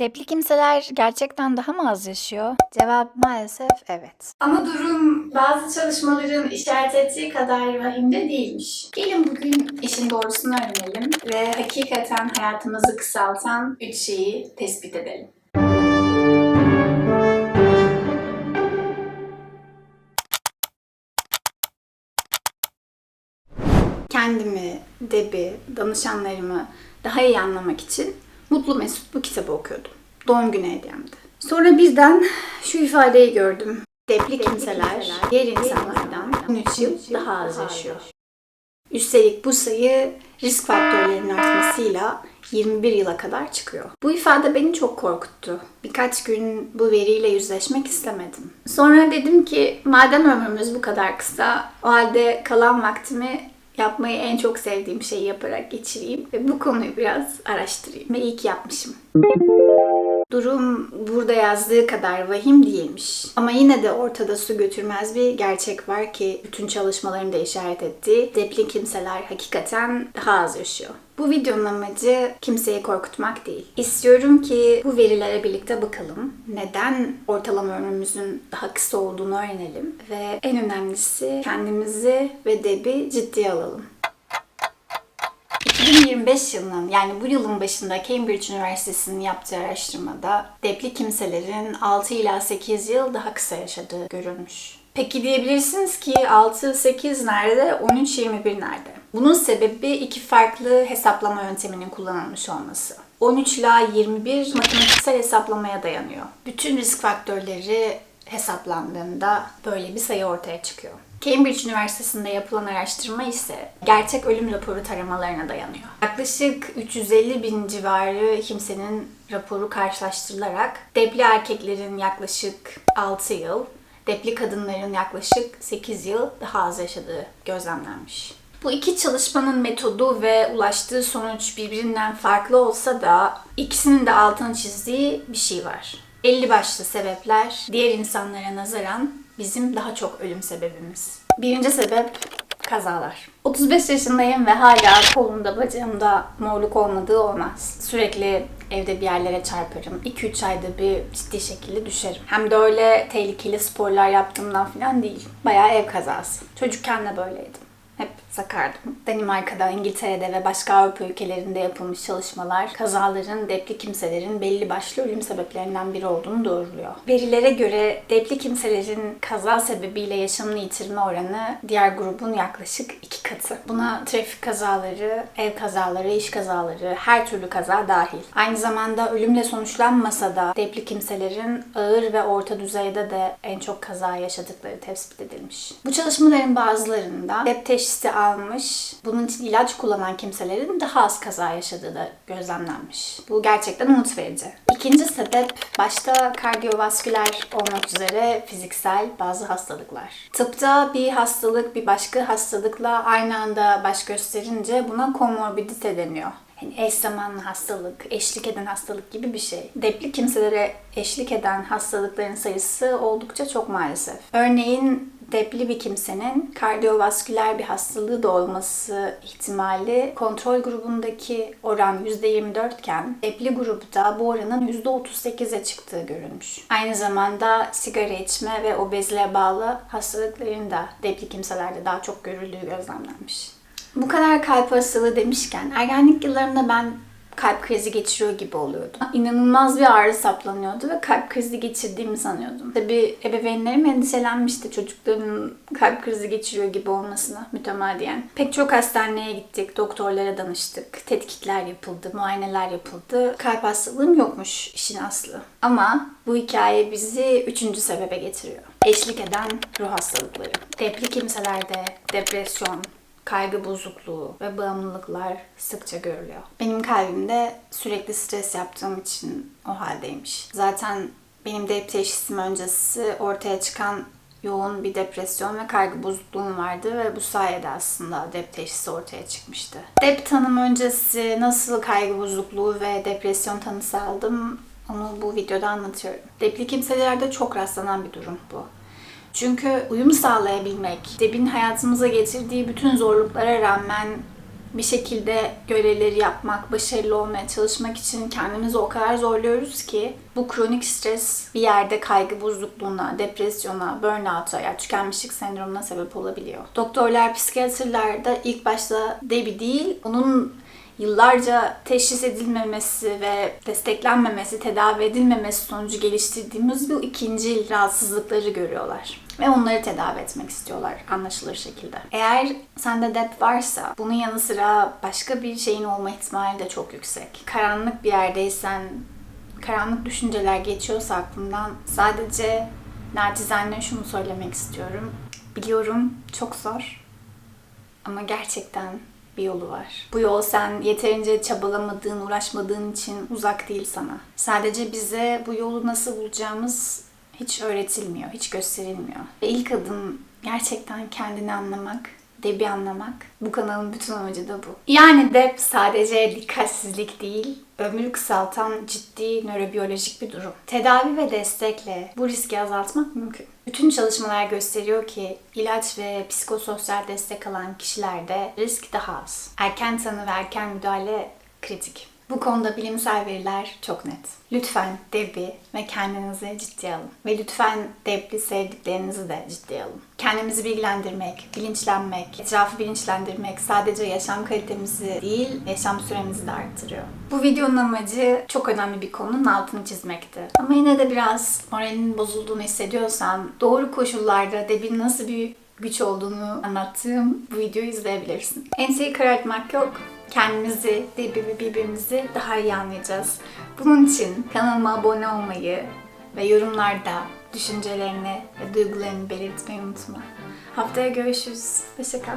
Depli kimseler gerçekten daha mı az yaşıyor? Cevap maalesef evet. Ama durum bazı çalışmaların işaret ettiği kadar vahimde değilmiş. Gelin bugün işin doğrusunu öğrenelim ve hakikaten hayatımızı kısaltan 3 şeyi tespit edelim. Kendimi, Debi, danışanlarımı daha iyi anlamak için Mutlu Mesut bu kitabı okuyordum. Doğum günü hediyemdi. Sonra birden şu ifadeyi gördüm. Depli kimseler diğer insanlardan 13 yıl daha az yaşıyor. Üstelik bu sayı risk faktörlerinin artmasıyla 21 yıla kadar çıkıyor. Bu ifade beni çok korkuttu. Birkaç gün bu veriyle yüzleşmek istemedim. Sonra dedim ki madem ömrümüz bu kadar kısa, o halde kalan vaktimi yapmayı en çok sevdiğim şeyi yaparak geçireyim ve bu konuyu biraz araştırayım. Ve iyi ki yapmışım. Durum burada yazdığı kadar vahim değilmiş. Ama yine de ortada su götürmez bir gerçek var ki bütün çalışmaların da işaret ettiği depli kimseler hakikaten daha az yaşıyor. Bu videonun amacı kimseyi korkutmak değil. İstiyorum ki bu verilere birlikte bakalım. Neden ortalama ömrümüzün daha kısa olduğunu öğrenelim. Ve en önemlisi kendimizi ve Deb'i ciddiye alalım. 2025 yılının yani bu yılın başında Cambridge Üniversitesi'nin yaptığı araştırmada depli kimselerin 6 ila 8 yıl daha kısa yaşadığı görülmüş. Peki diyebilirsiniz ki 6-8 nerede, 13-21 nerede? Bunun sebebi iki farklı hesaplama yönteminin kullanılmış olması. 13 ila 21 matematiksel hesaplamaya dayanıyor. Bütün risk faktörleri hesaplandığında böyle bir sayı ortaya çıkıyor. Cambridge Üniversitesi'nde yapılan araştırma ise gerçek ölüm raporu taramalarına dayanıyor. Yaklaşık 350 bin civarı kimsenin raporu karşılaştırılarak depli erkeklerin yaklaşık 6 yıl, depli kadınların yaklaşık 8 yıl daha az yaşadığı gözlemlenmiş. Bu iki çalışmanın metodu ve ulaştığı sonuç birbirinden farklı olsa da ikisinin de altını çizdiği bir şey var. 50 başlı sebepler diğer insanlara nazaran bizim daha çok ölüm sebebimiz. Birinci sebep kazalar. 35 yaşındayım ve hala kolumda bacağımda morluk olmadığı olmaz. Sürekli evde bir yerlere çarparım. 2-3 ayda bir ciddi şekilde düşerim. Hem de öyle tehlikeli sporlar yaptığımdan falan değil. Bayağı ev kazası. Çocukken de böyleydim. Hep sakardım. Danimarka'da, İngiltere'de ve başka Avrupa ülkelerinde yapılmış çalışmalar kazaların depli kimselerin belli başlı ölüm sebeplerinden biri olduğunu doğruluyor. Verilere göre depli kimselerin kaza sebebiyle yaşamını yitirme oranı diğer grubun yaklaşık iki katı. Buna trafik kazaları, ev kazaları, iş kazaları, her türlü kaza dahil. Aynı zamanda ölümle sonuçlanmasa da depli kimselerin ağır ve orta düzeyde de en çok kaza yaşadıkları tespit edilmiş. Bu çalışmaların bazılarında dep teşhisi almış, bunun için ilaç kullanan kimselerin daha az kaza yaşadığı da gözlemlenmiş. Bu gerçekten umut verici. İkinci sebep başta kardiyovasküler olmak üzere fiziksel bazı hastalıklar. Tıpta bir hastalık bir başka hastalıkla aynı anda baş gösterince buna komorbidite deniyor. Yani eş zamanlı hastalık, eşlik eden hastalık gibi bir şey. Depli kimselere eşlik eden hastalıkların sayısı oldukça çok maalesef. Örneğin depli bir kimsenin kardiyovasküler bir hastalığı da olması ihtimali kontrol grubundaki oran %24 iken depli grupta bu oranın %38'e çıktığı görülmüş. Aynı zamanda sigara içme ve obezliğe bağlı hastalıkların da depli kimselerde daha çok görüldüğü gözlemlenmiş. Bu kadar kalp hastalığı demişken ergenlik yıllarında ben kalp krizi geçiriyor gibi oluyordum. İnanılmaz bir ağrı saplanıyordu ve kalp krizi geçirdiğimi sanıyordum. Tabii ebeveynlerim endişelenmişti çocukların kalp krizi geçiriyor gibi olmasına mütemadiyen. Pek çok hastaneye gittik, doktorlara danıştık, tetkikler yapıldı, muayeneler yapıldı. Kalp hastalığım yokmuş işin aslı. Ama bu hikaye bizi üçüncü sebebe getiriyor. Eşlik eden ruh hastalıkları. Depli kimselerde depresyon, kaygı bozukluğu ve bağımlılıklar sıkça görülüyor. Benim kalbimde sürekli stres yaptığım için o haldeymiş. Zaten benim de teşhisim öncesi ortaya çıkan yoğun bir depresyon ve kaygı bozukluğum vardı ve bu sayede aslında dep teşhisi ortaya çıkmıştı. Dep tanım öncesi nasıl kaygı bozukluğu ve depresyon tanısı aldım onu bu videoda anlatıyorum. Depli kimselerde çok rastlanan bir durum bu. Çünkü uyum sağlayabilmek, Deb'in hayatımıza getirdiği bütün zorluklara rağmen bir şekilde görevleri yapmak, başarılı olmaya çalışmak için kendimizi o kadar zorluyoruz ki bu kronik stres bir yerde kaygı bozukluğuna, depresyona, burnout'a ya tükenmişlik sendromuna sebep olabiliyor. Doktorlar, psikiyatrlar da ilk başta Debbie değil, onun yıllarca teşhis edilmemesi ve desteklenmemesi, tedavi edilmemesi sonucu geliştirdiğimiz bu ikinci rahatsızlıkları görüyorlar. Ve onları tedavi etmek istiyorlar anlaşılır şekilde. Eğer sende dep varsa bunun yanı sıra başka bir şeyin olma ihtimali de çok yüksek. Karanlık bir yerdeysen, karanlık düşünceler geçiyorsa aklından sadece nacizane şunu söylemek istiyorum. Biliyorum çok zor ama gerçekten bir yolu var. Bu yol sen yeterince çabalamadığın, uğraşmadığın için uzak değil sana. Sadece bize bu yolu nasıl bulacağımız hiç öğretilmiyor, hiç gösterilmiyor. Ve ilk adım gerçekten kendini anlamak, Debi anlamak. Bu kanalın bütün amacı da bu. Yani Deb sadece dikkatsizlik değil, ömrü kısaltan ciddi nörobiyolojik bir durum. Tedavi ve destekle bu riski azaltmak mümkün. Bütün çalışmalar gösteriyor ki ilaç ve psikososyal destek alan kişilerde risk daha az. Erken tanı ve erken müdahale kritik. Bu konuda bilimsel veriler çok net. Lütfen Deb'i ve kendinizi ciddiye alın. Ve lütfen Deb'li sevdiklerinizi de ciddiye alın. Kendimizi bilgilendirmek, bilinçlenmek, etrafı bilinçlendirmek sadece yaşam kalitemizi değil, yaşam süremizi de arttırıyor. Bu videonun amacı çok önemli bir konunun altını çizmekti. Ama yine de biraz moralinin bozulduğunu hissediyorsan doğru koşullarda Deb'in nasıl bir güç olduğunu anlattığım bu videoyu izleyebilirsin. Enseyi karartmak yok. Kendimizi, birbirimizi, birbirimizi daha iyi anlayacağız. Bunun için kanalıma abone olmayı ve yorumlarda düşüncelerini ve duygularını belirtmeyi unutma. Haftaya görüşürüz. Hoşçakal.